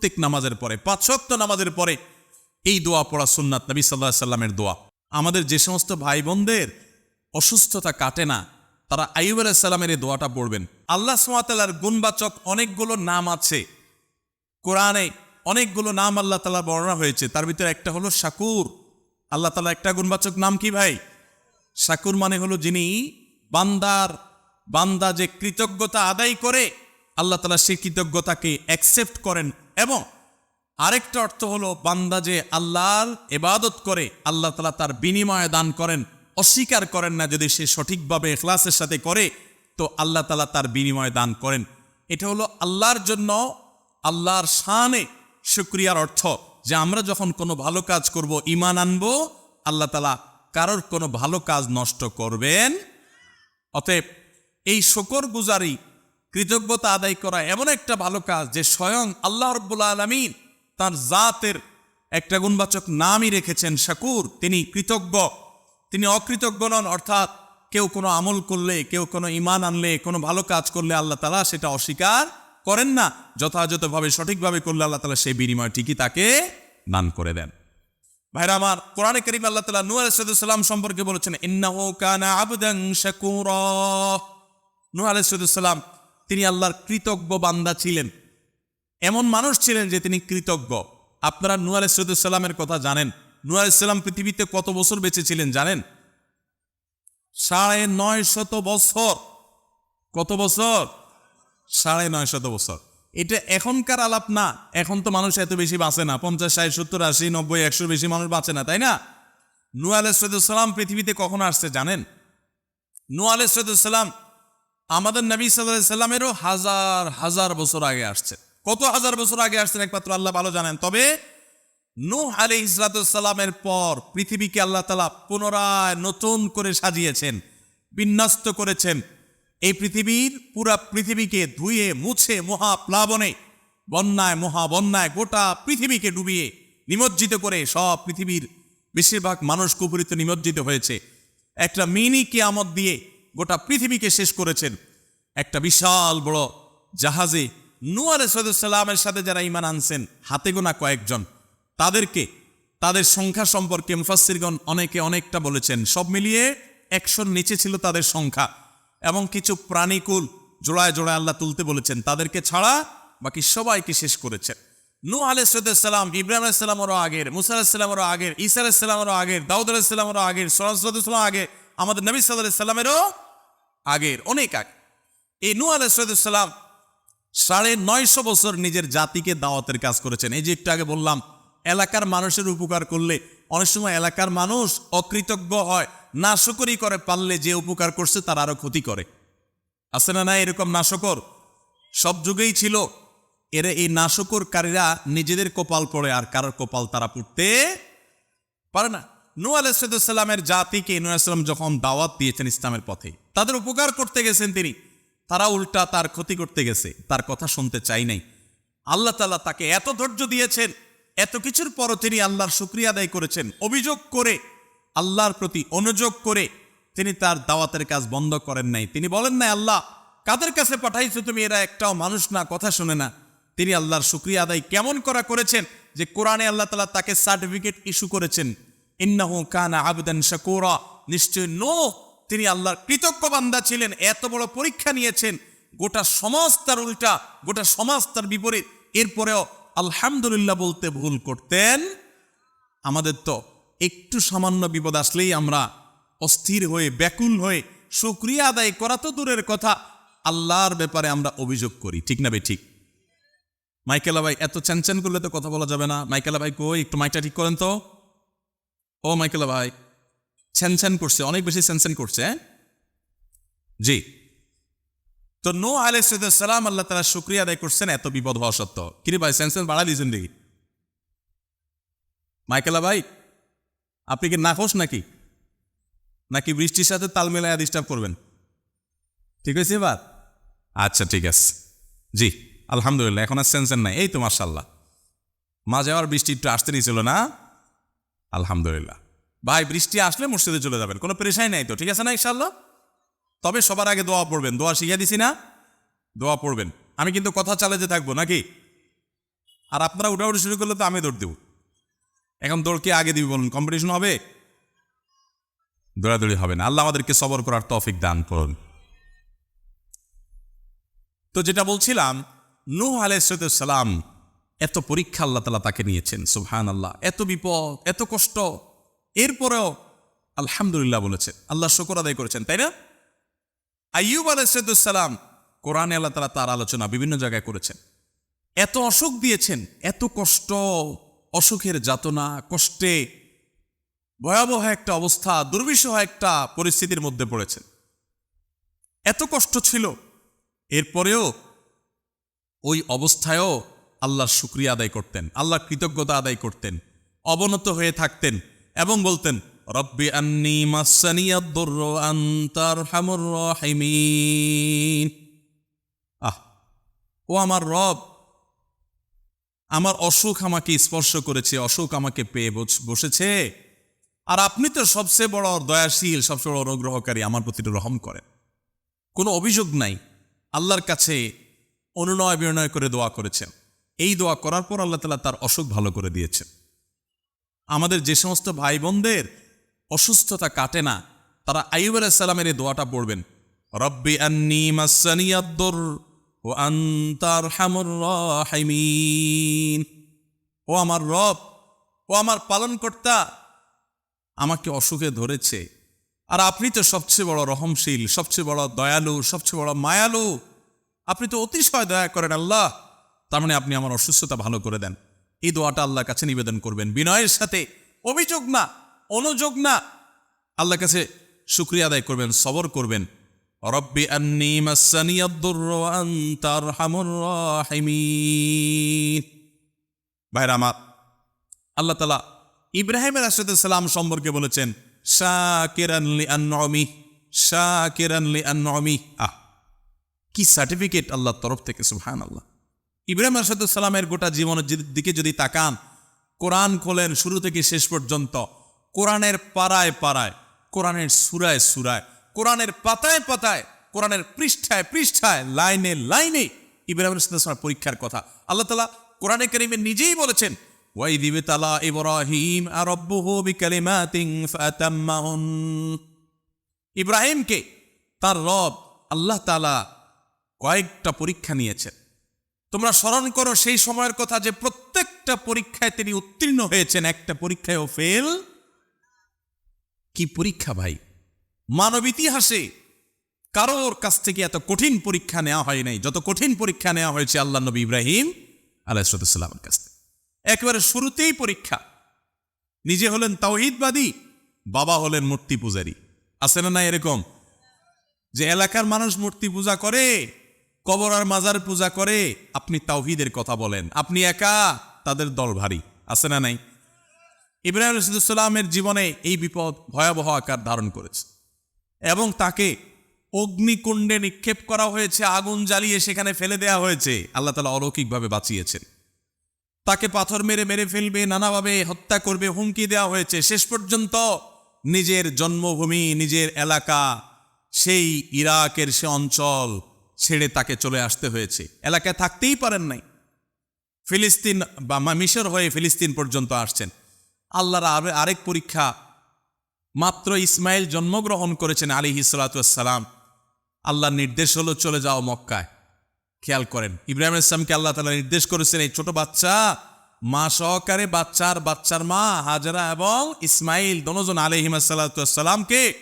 প্রত্যেক নামাজের পরে, পাঁচ শক্ত নামাজের পরে এই দোয়া পড়া সুন্নাত নবী সাল্লাহ সাল্লামের দোয়া। আমাদের যে সমস্ত ভাই বোনদের অসুস্থতা কাটে না, তারা আইব আলাইসাল্লামের এই দোয়াটা পড়বেন। আল্লাহ সুমাতালার গুণবাচক অনেকগুলো নাম আছে। কোরআনে অনেকগুলো নাম আল্লাহ তালা বর্ণনা হয়েছে। তার ভিতরে একটা হলো শাকুর। আল্লাহ তালা একটা গুণবাচক নাম কি ভাই? শাকুর মানে হলো যিনি বান্দার, বান্দা যে কৃতজ্ঞতা আদায় করে, আল্লাহ তালা সেই কৃতজ্ঞতাকে অ্যাকসেপ্ট করেন এবং আরেকটা অর্থ হলো, বান্দা যে আল্লাহর এবাদত করে, আল্লাহ তালা তার বিনিময়ে দান করেন, অস্বীকার করেন না যদি সে সঠিকভাবে এখলাসের সাথে করে, তো আল্লাহ তালা তার বিনিময়ে দান করেন। এটা হলো আল্লাহর জন্য, আল্লাহর শানে শুক্রিয়ার অর্থ যে আমরা যখন কোনো ভালো কাজ করব ইমান আনব, আল্লাহ তালা কারোর কোনো ভালো কাজ নষ্ট করবেন। অতএব এই শকর গুজারি কৃতজ্ঞতা আদায় করা এমন একটা ভালো কাজ যে স্বয়ং আল্লাহ রব্বুল আলমিন তার জাতের একটা গুণবাচক নামই রেখেছেন শাকুর। তিনি কৃতজ্ঞ। তিনি অকৃতজ্ঞ নন, অর্থাৎ কেউ কোনো আমল করলে, কেউ কোনো ইমান আনলে, কোনো ভালো কাজ করলে আল্লাহ তালা সেটা অস্বীকার করেন না। যথাযথভাবে, সঠিকভাবে করলে আল্লাহ তালা সেই বিনিময় ঠিকই তাকে দান করে দেন। ভাইরা আমার, কোরআনে করিম আল্লাহ তালা নূহ আলাইসাল্লাম সম্পর্কে বলেছেন, ইন্নাহু কানা আবদান শাকুরা। নূহ আলাইসাল্লাম তিনি আল্লাহর কৃতজ্ঞ বান্দা ছিলেন। এমন মানুষ ছিলেন যে তিনি কৃতজ্ঞ। আপনারা নূহ আলাইসাল্লামের কথা জানেন। নূহ আলাইসাল্লাম পৃথিবীতে কত বছর বেঁচে ছিলেন জানেন? সাড়ে নয় শত বছর। কত বছর? সাড়ে নয় শত বছর। এটা এখনকার আলাপ না। এখন তো মানুষ এত বেশি বাঁচে না। পঞ্চাশ, ষাট, সত্তর, আশি, নব্বই, একশোর বেশি মানুষ বাঁচে না, তাই না? নু আলাইসালাম পৃথিবীতে কখন আসছে জানেন? নু আলাইসালাম আমাদের নবী সাল্লামেরও হাজার হাজার বছর আগে আসছে। কত হাজার বছর আগে আসছেন একমাত্র আল্লাহ ভালো জানেন। তবে নূহ আলী ইসলাতামের পর পৃথিবীকে আল্লাহ তালা পুনরায় নতুন করে সাজিয়েছেন, বিন্যস্ত করেছেন। এই পৃথিবীর পুরা পৃথিবীকে ধুয়ে, মুছে, মহাপ্লাবনে, বন্যায়, মহাবন্যায় গোটা পৃথিবীকে ডুবিয়ে নিমজ্জিত করে সব পৃথিবীর বেশিরভাগ মানুষ কুপুরিত নিমজ্জিত হয়েছে। একটা মিনি কেয়ামত দিয়ে গোটা পৃথিবীকে শেষ করেছেন। একটা বিশাল বড় জাহাজে নুয়ারে সদুসাল্লামের সাথে যারা ইমান আনছেন, হাতে গোনা কয়েকজন। তাদেরকে, তাদের সংখ্যা সম্পর্কে মুফাসিরগণ অনেকে অনেকটা বলেছেন। সব মিলিয়ে একশোর নিচে ছিল তাদের সংখ্যা। এবং কিছু প্রাণীকুল জোড়ায় জোড়ায় আল্লাহ তুলতে বলেছেন। তাদেরকে ছাড়া বাকি সবাইকে শেষ করেছেন। নু আলাইসালাম ইব্রাহিম আলাইসালামেরও আগের, মুসা আলাইসালামেরও আগের, ঈসা আলাইসালামেরও আগের, দাউদ আলাইসালামেরও আগের সরাসলাম আগে আমাদের নবী সাল্লাহ সাল্লামেরও আগের, অনেক আগে। এই নু আলাইসালাম সাড়ে নয়শো বছর নিজের জাতিকে দাওয়াতের কাজ করেছেন। এই যে একটু আগে বললাম, এলাকার মানুষের উপকার করলে, অনেক সময় এলাকার মানুষ অকৃতজ্ঞ হয়, নাশকরি করে পারলে যে উপকার করছে তার আরও ক্ষতি করে। আছে না না এরকম নাশকর? সব যুগেই ছিল। এরা এই নাশকরকারীরা নিজেদের কপাল পড়ে আর কারোর কপাল তারা পড়তে পারে না। নু আলাইসালামের জাতিকে নু আলাইসালাম যখন দাওয়াত দিয়েছেন ইসলামের পথে, তাদের উপকার করতে গেছেন তিনি। তারা উল্টা তার ক্ষতি করতে গেছে, তার কথা শুনতে চাই নাই। আল্লাহ তালা তাকে এত ধৈর্য দিয়েছেন, এত কিছুর পরও তিনি আল্লাহর শুক্রিয়া আদায় করেছেন, অভিযোগ করে, আল্লাহর প্রতি অনুযোগ করে তিনি তার দাওয়াতের কাজ বন্ধ করেন নাই। তিনি বলেন নাই, আল্লাহ, কাদের কাছে পাঠাইছো তুমি? এরা একটাও মানুষ না, কথা শুনে না। তিনি আল্লাহর শুক্রিয়া আদায় কেমন করা করেছেন যে কোরআনে আল্লাহ তালা তাকে সার্টিফিকেট ইস্যু করেছেন, ইন্নাহু কানা আবেদন শাকুরা। নিশ্চয় নো তিনি আল্লাহর কৃতজ্ঞ বান্দা ছিলেন, এত বড় পরীক্ষা নিয়েছেন, গোটা সমাজ তার উল্টা, গোটা সমাজ তার বিপরীত। এরপরেও আলহামদুলিল্লাহ বলতে ভুল করতেন। আমাদের তো একটু সামান্য বিপদ আসলেই আমরা অস্থির হয়ে, ব্যাকুল হয়ে সুক্রিয়া আদায় করা তো দূরের কথা, আল্লাহর ব্যাপারে আমরা অভিযোগ করি, ঠিক না বে ঠিক। মাইকেলা ভাই, এত চ্যানচ্যান করলে তো কথা বলা যাবে না। মাইকেলা ভাই কই? একটু মাইকটা ঠিক করেন তো। ও মাইকেলা ভাই ছ্যান করছে, অনেক বেশি স্যানস্যান করছে হ্যাঁ? জি। তো নো আলাইসালাম আল্লাহ তালা শুক্রিয়া আদায় করছেন এত বিপদ হওয়া সত্ত্বেও। কিরে ভাই স্যানস্যান বাড়া দিয়েছেন দেখি মাইকেলা ভাই, আপনি কি নাখোশ নাকি? নাকি বৃষ্টির সাথে তাল মেলায় ডিস্টার্ব করবেন? ঠিক আছে এবার? আচ্ছা ঠিক আছে। জি, আলহামদুলিল্লাহ, এখন আর সেন্সেন নাই। এই তো মার্শাল্লাহ মাঝে আবার বৃষ্টি একটু আসতে নিয়েছিল না? আলহামদুলিল্লাহ। ভাই, বৃষ্টি আসলে মসজিদে চলে যাবেন, কোনো পেরেশাই নাই তো, ঠিক আছে না ইনশাল্লাহ তবে সবার আগে দোয়া পড়বেন, দোয়া শিখিয়ে দিছি না? দোয়া পড়বেন। আমি কিন্তু কথা চালাতে থাকব নাকি? আর আপনারা উঠাউঠি শুরু করলে তো আমি দৌড় দেব। এখন দৌড় কে আগে দিবি বলুন কম্পিটিশন হবে? দৌড়াদৌড়ি হবে না। আল্লাহ আমাদেরকে সবর করার তৌফিক দান করুন। তো যেটা বলছিলাম, নূহ আলাইসালাম এত পরীক্ষা আল্লাহ তালা তাকে নিয়েছেন সুহান আল্লাহ এত বিপদ, এত কষ্ট এরপরেও আলহামদুলিল্লাহ বলেছেন আল্লাহ শকর আদায় করেছেন, তাই না? আইয়ুব আলাইসালাম কোরআনে আল্লাহ তালা তার আলোচনা বিভিন্ন জায়গায় করেছেন। এত অসুখ দিয়েছেন, এত কষ্ট, অসুখের যাতনা, কষ্টে ভয়াবহ একটা অবস্থা, দুর্বিষহ একটা পরিস্থিতির মধ্যে পড়েছেন। এত কষ্ট ছিল, এরপরেও ওই অবস্থায়ও আল্লাহর শুক্রিয়া আদায় করতেন আল্লাহর কৃতজ্ঞতা আদায় করতেন, অবনত হয়ে থাকতেন। এবং বলতেন, রব্বি আন্নি আহ, ও আমার রব, আমার অসুখ আমাকে স্পর্শ করেছে, অসুখ আমাকে পেয়ে বসেছে। আর আপনি তো সবচেয়ে বড় দয়াশীল, সবচেয়ে বড় অনুগ্রহকারী, আমার প্রতি রহম করেন। কোনো অভিযোগ নাই। আল্লাহর কাছে অনুনয় বিনয় করে দোয়া করেছেন। এই দোয়া করার পর আল্লাহ তালা তার অসুখ ভালো করে দিয়েছেন। আমাদের যে সমস্ত ভাই বোনদের অসুস্থতা কাটে না, তারা আইব আলাইসাল্লামের এই দোয়াটা পড়বেন। রব্বি আন্নি মাসানিয়াদ্দর ও আন্তার হামুর ও আমার রব, ও আমার পালনকর্তা, আমাকে অসুখে ধরেছে। আর আপনি তো সবচেয়ে বড় রহমশীল, সবচেয়ে বড় দয়ালু, সবচেয়ে বড় মায়ালু। আপনি তো অতিশয় দয়া করেন আল্লাহ, তার মানে আপনি আমার অসুস্থতা ভালো করে দেন। এই দোয়াটা আল্লাহর কাছে নিবেদন করবেন। বিনয়ের সাথে, অভিযোগ না, অনুযোগ না। আল্লাহর কাছে শুক্রিয়া আদায় করবেন, সবর করবেন। রব্বি আন্নি মাসানিয়াদ্দুর ওয়া আনতা আরহামুর রাহিমিন। ভাইরা আমার, আল্লাহ তালা ইব্রাহিম আলাইসালাম সম্পর্কে বলেছেন শাকিরানলি আন্নমি শাকিরানলি আন্নমি আহ, কি সার্টিফিকেট আল্লাহর তরফ থেকে সুহান আল্লাহ ইব্রাহিম আসাদুসালামের গোটা জীবনের দিকে যদি তাকান, কোরআন খোলেন শুরু থেকে শেষ পর্যন্ত, কোরআনের পাড়ায় পাড়ায়, কোরআনের সুরায় সুরায়, কোরআনের পাতায় পাতায়, কোরআনের পৃষ্ঠায় পৃষ্ঠায়, লাইনে লাইনে ইব্রাহিম আসাদুসালামের পরীক্ষার কথা। আল্লাহ তালা কোরআনে করিমে নিজেই বলেছেন ওয়াইদিব তালা ইব্রাহিম ইব্রাহিমকে তার রব আল্লাহ তালা কয়েকটা পরীক্ষা নিয়েছেন। তোমরা স্মরণ করো সেই সময়ের কথা যে প্রত্যেকটা পরীক্ষায় তিনি উত্তীর্ণ হয়েছেন। একটা পরীক্ষায়ও ফেল কি পরীক্ষা ভাই? মানব ইতিহাসে কারোর কাছ থেকে এত কঠিন পরীক্ষা নেওয়া হয় নাই। যত কঠিন পরীক্ষা নেওয়া হয়েছে আল্লাহ নবী ইব্রাহিম আলাইসালামের কাছ থেকে। একেবারে শুরুতেই পরীক্ষা। নিজে হলেন তাওহিদবাদী, বাবা হলেন মূর্তি পূজারী। আছে না না এরকম? যে এলাকার মানুষ মূর্তি পূজা করে কবর আর মাজার পূজা করে আপনি তাওহিদের কথা বলেন। আপনি একা, তাদের দল ভারী। আছে না নাই? ইব্রাহিম রশিদুল্লামের জীবনে এই বিপদ ভয়াবহ আকার ধারণ করেছে। এবং তাকে অগ্নিকুণ্ডে নিক্ষেপ করা হয়েছে, আগুন জ্বালিয়ে সেখানে ফেলে দেওয়া হয়েছে। আল্লাহ তালা অলৌকিকভাবে বাঁচিয়েছেন। তাকে পাথর মেরে মেরে ফেলবে, নানাভাবে হত্যা করবে, হুমকি দেওয়া হয়েছে। শেষ পর্যন্ত নিজের জন্মভূমি, নিজের এলাকা, সেই ইরাকের সে অঞ্চল ছেড়ে তাকে চলে আসতে হয়েছে। এলাকায় থাকতেই পারেন নাই। ফিলিস্তিন বা মিশর হয়ে ফিলিস্তিন পর্যন্ত আসছেন। আল্লাহর আরে- আরেক পরীক্ষা মাত্র ইসমাইল জন্মগ্রহণ করেছেন আলী হিসালাতাম আল্লাহর নির্দেশ হলো চলে যাও মক্কায়। খেয়াল করেন, ইব্রাহিম ইসলামকে আল্লাহ তালা নির্দেশ করেছেন এই ছোট বাচ্চা, মা সহকারে বাচ্চার বাচ্চার মা হাজরা এবং ইসমাইল, দনোজন আলহিমাসাল্লামকে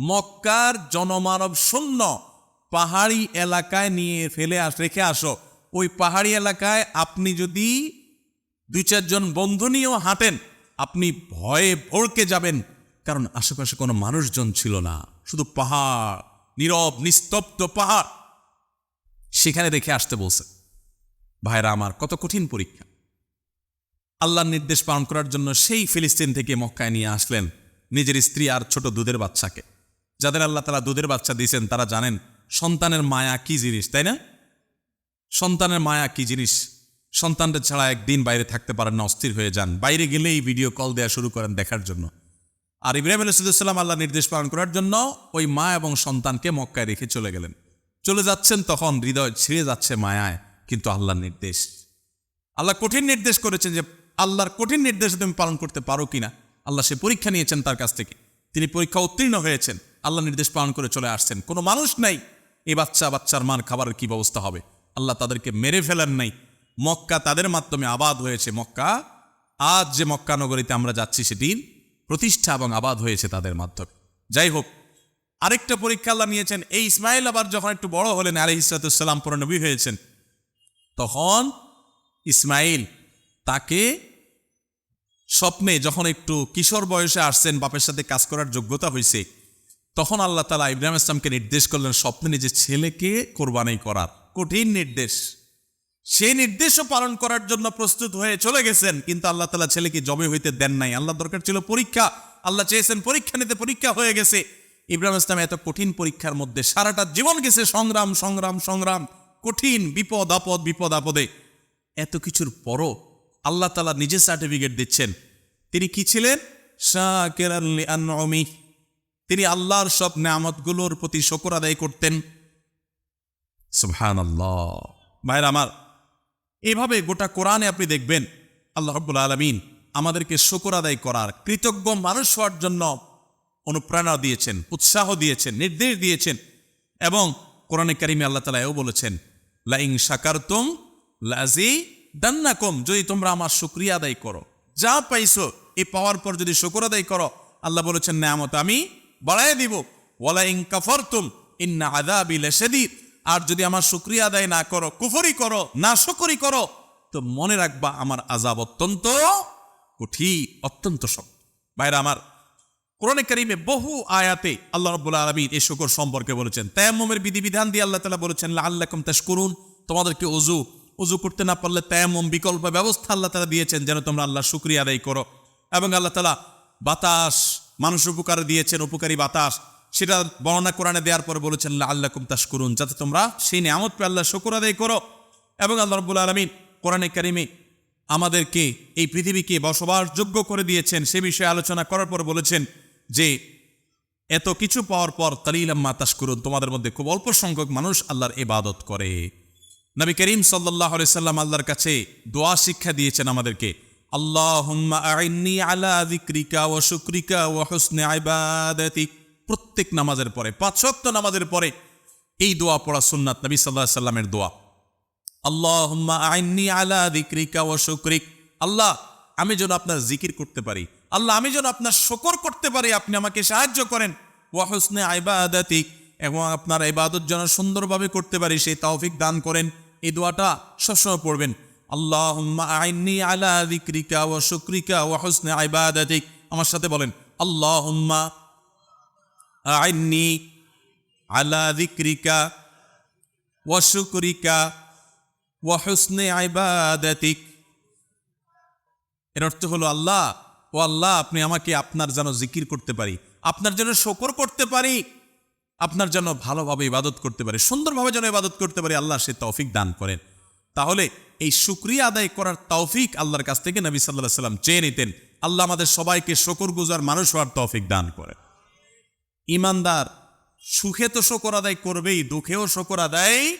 মক্কার জনমানব শূন্য পাহাড়ি এলাকায় নিয়ে ফেলে আস, রেখে আসো। ওই পাহাড়ি এলাকায় আপনি যদি দুই চারজন বন্ধু নিয়েও হাঁটেন, আপনি ভয়ে ভড়কে যাবেন। কারণ আশেপাশে কোনো মানুষজন ছিল না। শুধু পাহাড়, নীরব, নিস্তব্ধ পাহাড়। সেখানে রেখে আসতে বলছে, ভাইরা আমার, কত কঠিন পরীক্ষা। আল্লাহর নির্দেশ পালন করার জন্য সেই ফিলিস্তিন থেকে মক্কায় নিয়ে আসলেন নিজের স্ত্রী আর ছোট দুধের বাচ্চাকে। যাদের আল্লাহ তালা দুধের বাচ্চা দিয়েছেন, তারা জানেন সন্তানের মায়া কি জিনিস, তাই না? সন্তানের মায়া কি জিনিস? সন্তানটা ছাড়া একদিন বাইরে থাকতে পারেন না, অস্থির হয়ে যান। বাইরে গেলেই ভিডিও কল দেওয়া শুরু করেন দেখার জন্য। আর ইব্রাহিম আলাইসাল্লাম আল্লাহ নির্দেশ পালন করার জন্য ওই মা এবং সন্তানকে মক্কায় রেখে চলে গেলেন। চলে যাচ্ছেন তখন হৃদয় ছিঁড়ে যাচ্ছে মায়ায়, কিন্তু আল্লাহর নির্দেশ। আল্লাহ কঠিন নির্দেশ করেছেন যে, আল্লাহর কঠিন নির্দেশ তুমি পালন করতে পারো কিনা আল্লাহ সে পরীক্ষা নিয়েছেন তার কাছ থেকে। তিনি পরীক্ষা উত্তীর্ণ হয়েছেন। আল্লাহ নির্দেশ পালন করে চলে আসছেন। কোনো মানুষ নাই এই বাচ্চা বাচ্চার মান, খাবারের কি ব্যবস্থা হবে? আল্লাহ তাদেরকে মেরে ফেলার নাই। মক্কা তাদের মাধ্যমে আবাদ হয়েছে মক্কা। আজ যে মক্কা নগরীতে আমরা যাচ্ছি সেটির প্রতিষ্ঠা এবং আবাদ হয়েছে তাদের মাধ্যমে। যাই হোক, আরেকটা পরীক্ষা আল্লাহ নিয়েছেন। এই ইসমাইল আবার যখন একটু বড় হলেন আলহ ইসরাতুসাল্লাম পরে নবী হয়েছেন, তখন ইসমাইল তাকে স্বপ্নে যখন একটু কিশোর বয়সে আসছেন, বাপের সাথে কাজ করার যোগ্যতা হয়েছে তখন আল্লাহ তালা ইব্রাহিম ইসলামকে নির্দেশ করলেন, স্বপ্নে নিজের ছেলেকে কোরবানি করার। কঠিন নির্দেশ। সেই নির্দেশও পালন করার জন্য প্রস্তুত হয়ে চলে গেছেন, কিন্তু আল্লাহ তালা ছেলেকে জবে হইতে দেন নাই। আল্লাহ দরকার ছিল পরীক্ষা। আল্লাহ চেয়েছেন পরীক্ষা নিতে, পরীক্ষা হয়ে গেছে। ইব্রাহিম ইসলাম এত কঠিন পরীক্ষার মধ্যে সারাটা জীবন গেছে, সংগ্রাম সংগ্রাম সংগ্রাম। কঠিন বিপদ, আপদ, বিপদ, আপদে। এত কিছুর পরও আল্লাহ তালা নিজে সার্টিফিকেট দিচ্ছেন। তিনি কি ছিলেন? আনমি তিনি আল্লাহর সব নামতগুলোর প্রতি শকর আদায় করতেন। ভাইর আমার, এভাবে গোটা কোরআনে আপনি দেখবেন, আল্লাহ রব্বুল আলমিন আমাদেরকে শকর আদায় করার, কৃতজ্ঞ মানুষ হওয়ার জন্য অনুপ্রেরণা দিয়েছেন, উৎসাহ দিয়েছেন, নির্দেশ দিয়েছেন এবং কোরআনে কারিমে আল্লাহ তালা এও বলেছেন লাইং সাকারতুম লাজি দান্নাকম যদি তোমরা আমার শুক্রিয়া আদায় করো, যা পাইছো, এই পাওয়ার পর যদি শুকর আদায় করো, আল্লাহ বলেছেন নামত আমি বাড়াই দিব। ওয়ালা ওয়ালাইং কাফরতুম, ইন্না আদাবি লেসেদিদ আর যদি আমার শুক্রিয়া আদায় না করো, কুফরি করো, না শুকরি করো, তো মনে রাখবা আমার আজাব অত্যন্ত কঠিন, অত্যন্ত শক্ত। বাইরে আমার, কোরআনে কারিমে বহু আয়াতে আল্লাহ রব্বুল আলমিন এই শুকর সম্পর্কে বলেছেন। তায়াম্মমের বিধিবিধান দিয়ে আল্লাহ তালা বলেছেন আল্লাহম তাস করুন তোমাদেরকে অজু অজু করতে না পারলে তায়াম্মম বিকল্প ব্যবস্থা আল্লাহ তালা দিয়েছেন, যেন তোমরা আল্লাহ শুক্রিয়া আদায় করো। এবং আল্লাহ তালা বাতাস মানুষ উপকার দিয়েছেন, উপকারী বাতাস, সেটা বর্ণনা কোরআনে দেওয়ার পরে বলেছেন আল্লাহ তাস করুন যাতে তোমরা সেই নিয়ামত পে আল্লাহ শুকুর আদায় করো। এবং আল্লাহ রব্বুল আলমিন কোরআনে কারিমে আমাদেরকে এই পৃথিবীকে বসবাসযোগ্য করে দিয়েছেন, সে বিষয়ে আলোচনা করার পর বলেছেন যে, এত কিছু পাওয়ার পর তালিলাম্মা তাস্কুরুন তোমাদের মধ্যে খুব অল্প সংখ্যক মানুষ আল্লাহর ইবাদত করে। নবী করিম সাল্লাহ সাল্লাম আল্লাহর কাছে দোয়া শিক্ষা দিয়েছেন আমাদেরকে। আলা ওয়া শুকরিকা প্রত্যেক নামাজের পরে ওয়াক্ত নামাজের পরে এই দোয়া পড়া সুন্নাত নবী আলাইহি সাল্লামের দোয়া। আল্লাহুম্মা আইন্নি আলা যিকরিকা ও শুকরিক। আল্লাহ, আমি যেন আপনার জিকির করতে পারি। আল্লাহ, আমি যেন আপনার শকর করতে পারি। আপনি আমাকে সাহায্য করেন। ওয়া হুসনে ইবাদাতিক এবং আপনার ইবাদত যেন সুন্দরভাবে করতে পারি, সেই তাওফিক দান করেন। এই দোয়াটা সবসময় পড়বেন। আল্লাহুম্মা আইন্নি আলা যিকরিকা ওয়া শুকরিকা ওয়া হুসনে ইবাদাতিক। আমার সাথে বলেন, আল্লাহুম্মা আইন্নি আলা যিকরিকা ওয়া শুকরিকা ওয়া হুসনে ইবাদাতিক। এর অর্থ হলো, আল্লাহ, ও আল্লাহ, আপনি আমাকে আপনার যেন জিকির করতে পারি, আপনার যেন শকর করতে পারি, আপনার যেন ভালোভাবে ইবাদত করতে পারি, সুন্দরভাবে যেন ইবাদত করতে পারি, আল্লাহ সে তৌফিক দান করেন। তাহলে এই শুক্রিয়া আদায় করার তৌফিক আল্লাহর কাছ থেকে নবী সাল্লাহ সাল্লাম চেয়ে নিতেন। আল্লাহ আমাদের সবাইকে শকর গুজার মানুষ হওয়ার তৌফিক দান করে। ইমানদার সুখে তো শকর আদায় করবেই, দুঃখেও শকর আদায়